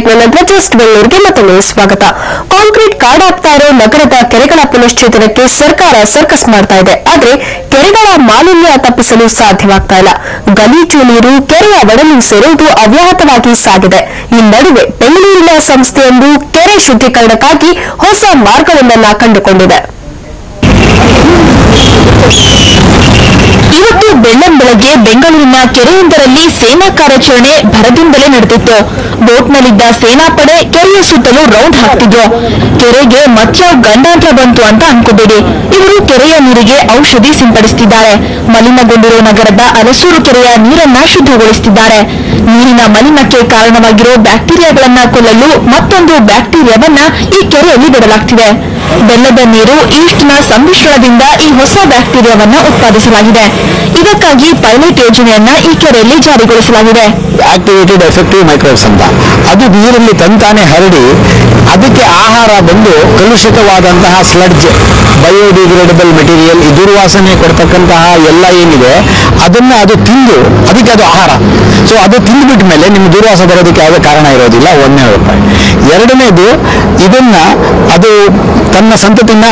Just ಬೆಂಗಳೂರಿಗೆ ಮತ್ತೊಮ್ಮೆ ಸ್ವಾಗತ. ಕಾಂಕ್ರೀಟ್ ಕಾಡಾಗ್ತಾ ಇರೋ ನಗರದ ಕೆರೆಗಳ ಪುನಶ್ಚೇತನಕ್ಕೆ ಸರ್ಕಾರ ಸರ್ಕಸ್ ಮಾಡ್ತಾ ಇದೆ. ಆದ್ರೆ ಕೆರೆಗಳ ಮಾಲಿನ್ಯ ತಪ್ಪಿಸಲು ಸಾಧ್ಯವಾಗ್ತಾ ಇಲ್ಲ. ಗಲೀಜು ನೀರು, ಕೆರೆಯ ಒಡಲು ಸೇರುವುದು ಅವ್ಯಾಹತವಾಗಿ ಸಾಗಿದೆ. ಈ ನಡುವೆ ಬೆಂಗಳೂರಿನ ಸಂಸ್ಥೆಯೊಂದು ಕೆರೆ ಶುದ್ಧೀಕರಣಕ್ಕಾಗಿ ಹೊಸ ಮಾರ್ಗವೊಂದನ್ನ ಕಂಡುಕೊಂಡಿದೆ. ಕೆರೆಯೊಂದರಲ್ಲಿ ಸೇನಾ ಕಾರ್ಯಾಚರಣೆ ಭರದಿಂದಲೇ ನಡೆದಿತ್ತು. ಬೋಟ್ನಲ್ಲಿದ್ದ ಸೇನಾಪಡೆ ಕೆರೆಯ ಸುತ್ತಲೂ ರೌಂಡ್ ಹಾಕ್ತಿದ್ರು ಕೆರೆಗೆ ಮತ್ಯಾವ್ ಗಂಡಾಂತರ ಬಂತು ಅಂತ ಅನ್ಕೋಬೇಡಿ. ಇವರು ಕೆರೆಯ ನೀರಿಗೆ ಔಷಧಿ ಸಿಂಪಡಿಸುತ್ತಿದ್ದಾರೆ ಮಲಿನಗೊಂಡಿರೋ ನಗರದ ಅರಸೂರು ಕೆರೆಯ ನೀರನ್ನ ಶುದ್ಧಗೊಳಿಸುತ್ತಿದ್ದಾರೆ ನೀರಿನ ಮಲಿನಕ್ಕೆ ಕಾರಣವಾಗಿರೋ ಬ್ಯಾಕ್ಟೀರಿಯಾಗಳನ್ನ ಕೊಲ್ಲಲು ಮತ್ತೊಂದು ಬ್ಯಾಕ್ಟೀರಿಯಾವನ್ನ ಈ ಕೆರೆಯಲ್ಲಿ ಬಿಡಲಾಗ್ತಿದೆ. ಬೆಲ್ಲದ ನೀರು ಈಸ್ಟ್ನ ಸಮ್ಮಿಶ್ರಣದಿಂದ ಈ ಹೊಸ ಬ್ಯಾಕ್ಟೀರಿಯಾವನ್ನು ಉತ್ಪಾದಿಸಲಾಗಿದೆ. ಇದಕ್ಕಾಗಿ ಪೈಲಟ್ ಯೋಜನೆಯನ್ನ ಈ ಕೆರೆಯಲ್ಲಿ ಜಾರಿಗೊಳಿಸಲಾಗಿದೆ. ಆಕ್ಟಿವೇಟೆಡ್ ಎಫೆಕ್ಟಿವ್ ಮೈಕ್ರೋಬ್ಸ್ ಅಂತ. ಅದು ನೀರಲ್ಲಿ ತಂತಾನೆ ಹರಡಿ ಅದಕ್ಕೆ ಆಹಾರ ಬಂದು ಕಲುಷಿತವಾದಂತಹ ಸ್ಲಡ್ಜ್ ಬಯೋಡಿಗ್ರೇಡಬಲ್ ಮೆಟೀರಿಯಲ್ ದುರ್ವಾಸನೆ ಕೊಡ್ತಕ್ಕಂತಹ ಎಲ್ಲ ಏನಿದೆ, ಅದನ್ನ ಅದು ತಿಂದು ಅದಕ್ಕೆ ಅದು ಆಹಾರ. ಸೊ ಅದು ತಿಂದುಬಿಟ್ಟ ಮೇಲೆ ನಿಮ್ಮ ದುರ್ವಾಸ ಬರೋದಕ್ಕೆ ಯಾವುದೇ ಕಾರಣ ಇರೋದಿಲ್ಲ. ಒಂದನೇ ರೂಪಾಯಿ. ಎರಡನೇದು ಇದನ್ನ ಅದು ತನ್ನ ಸಂತತಿನ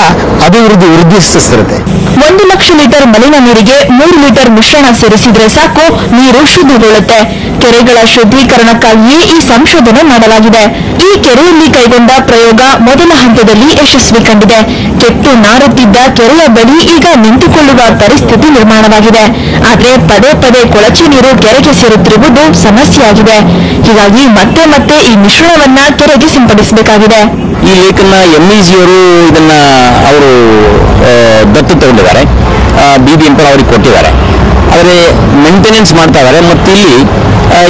ಅಭಿವೃದ್ಧಿ ವೃದ್ಧಿಸ್ತಿರುತ್ತೆ ಒಂದು ಲಕ್ಷ ಲೀಟರ್ ಮಲಿನ ನೀರಿಗೆ ಮೂರು ಲೀಟರ್ ಮಿಶ್ರಣ ಸೇರಿಸಿದ್ರೆ ಸಾಕು, ನೀರು ಶುದ್ಧಗೊಳ್ಳುತ್ತೆ ಕೆರೆಗಳ ಶುದ್ಧೀಕರಣಕ್ಕಾಗಿಯೇ ಈ ಸಂಶೋಧನೆ ಮಾಡಲಾಗಿದೆ. ಈ ಕೆರೆಯಲ್ಲಿ ಕೈಗೊಂಡ ಪ್ರಯೋಗ ಮೊದಲ ಹಂತದಲ್ಲಿ ಯಶಸ್ವಿ ಕಂಡಿದೆ. ಕೆಟ್ಟು ನಾರುತ್ತಿದ್ದ ಕೆರೆಯ ಬಳಿ ಈಗ ನಿಂತುಕೊಳ್ಳುವ ಪರಿಸ್ಥಿತಿ ನಿರ್ಮಾಣವಾಗಿದೆ. ಆದರೆ ಪದೇ ಪದೇ ಕೊಳಚೆ ನೀರು ಕೆರೆಗೆ ಸೇರುತ್ತಿರುವುದು ಸಮಸ್ಯೆಯಾಗಿದೆ. ಹೀಗಾಗಿ ಮತ್ತೆ ಮತ್ತೆ ಈ ಮಿಶ್ರಣವನ್ನ ಕೆರೆಗೆ ಸಿಂಪಡಿಸಬೇಕಾಗಿದೆ. ಈ ಲೇಖನ ಎಂ ಇ ಜಿಯವರು ಇದನ್ನ ಅವರು ದತ್ತು ತಗೊಂಡಿದ್ದಾರೆ. ಬಿ ಬಿ ಎಂಪರ್ ಅವರಿಗೆ ಕೊಟ್ಟಿದ್ದಾರೆ. ಆದರೆ ಮೇಂಟೆನೆನ್ಸ್ ಮಾಡ್ತಾ ಇದ್ದಾರೆ. ಮತ್ತು ಇಲ್ಲಿ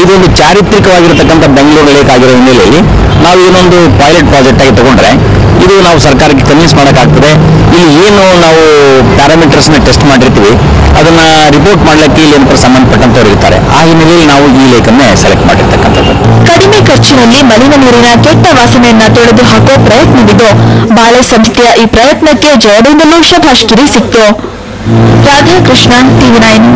ಇದೊಂದು ಚಾರಿತ್ರಿಕವಾಗಿರತಕ್ಕಂಥ ಬೆಂಗಳೂರು ಲೇಕ್ ಆಗಿರೋ ಹಿನ್ನೆಲೆಯಲ್ಲಿ ನಾವು ಇನ್ನೊಂದು ಪೈಲಟ್ ಪ್ರಾಜೆಕ್ಟ್ ಆಗಿ ತಗೊಂಡ್ರೆ, ಇದು ನಾವು ಸರ್ಕಾರಕ್ಕೆ ಕನ್ವಿನ್ಸ್ ಮಾಡೋಕ್ಕಾಗ್ತದೆ. ಇಲ್ಲಿ ಏನು ನಾವು ಪ್ಯಾರಾಮೀಟರ್ಸ್ನ ಟೆಸ್ಟ್ ಮಾಡಿರ್ತೀವಿ. ಅದನ್ನ ರಿಪೋರ್ಟ್ ಮಾಡಲಿಕ್ಕೆ ಇಲ್ಲಿ ಸಂಬಂಧಪಟ್ಟಂತವ್ರು ಇರ್ತಾರೆ. ಆ ಹಿನ್ನೆಲೆಯಲ್ಲಿ ನಾವು ಈ ಲೇಖನ್ನೇ ಸೆಲೆಕ್ಟ್ ಮಾಡಿರ್ತಕ್ಕಂಥದ್ದು. ಕಡಿಮೆ ಖರ್ಚಿನಲ್ಲಿ ಮಲಿನ ನೀರಿನ ಕೆಟ್ಟ ವಾಸನೆಯನ್ನ ತೊಳೆದು ಹಾಕೋ ಪ್ರಯತ್ನವಿದು. ಬಾಳೆ ಸಂಸ್ಥೆಯ ಈ ಪ್ರಯತ್ನಕ್ಕೆ ಜಯದಿಂದಲೂ ಶುಭಾಶಿರಿ ಸಿಕ್ತು ರಾಧಾಕೃಷ್ಣ ಟಿವಿ ನೈನ್.